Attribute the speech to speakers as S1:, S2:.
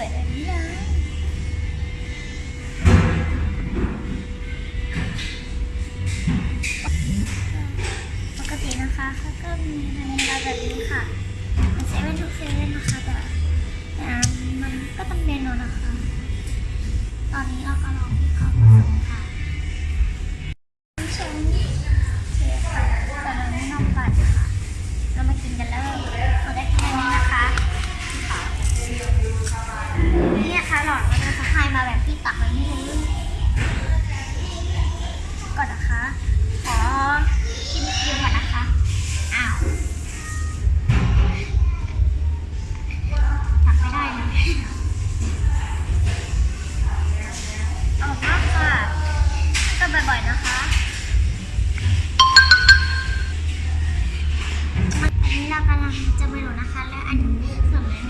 S1: วยแบบนี้เลยปกตินะคะเขาก็มีในราแบบนี้ค่ะมันเซเว่นทุกเซเว่นนะคะแต่แต่มันก็ต้องเมนูนะคะ ตอนนี้เราก็ลองที่เขาผสม ก่อนนะคะ ขอชิมชิมก่อนนะคะ อ้าวตักไม่ได้เลยออยมากค่ะก็บ่อยๆนะคะ อันนี้เรากำลังจะไปดูนะคะ และอันส่วนอันนี้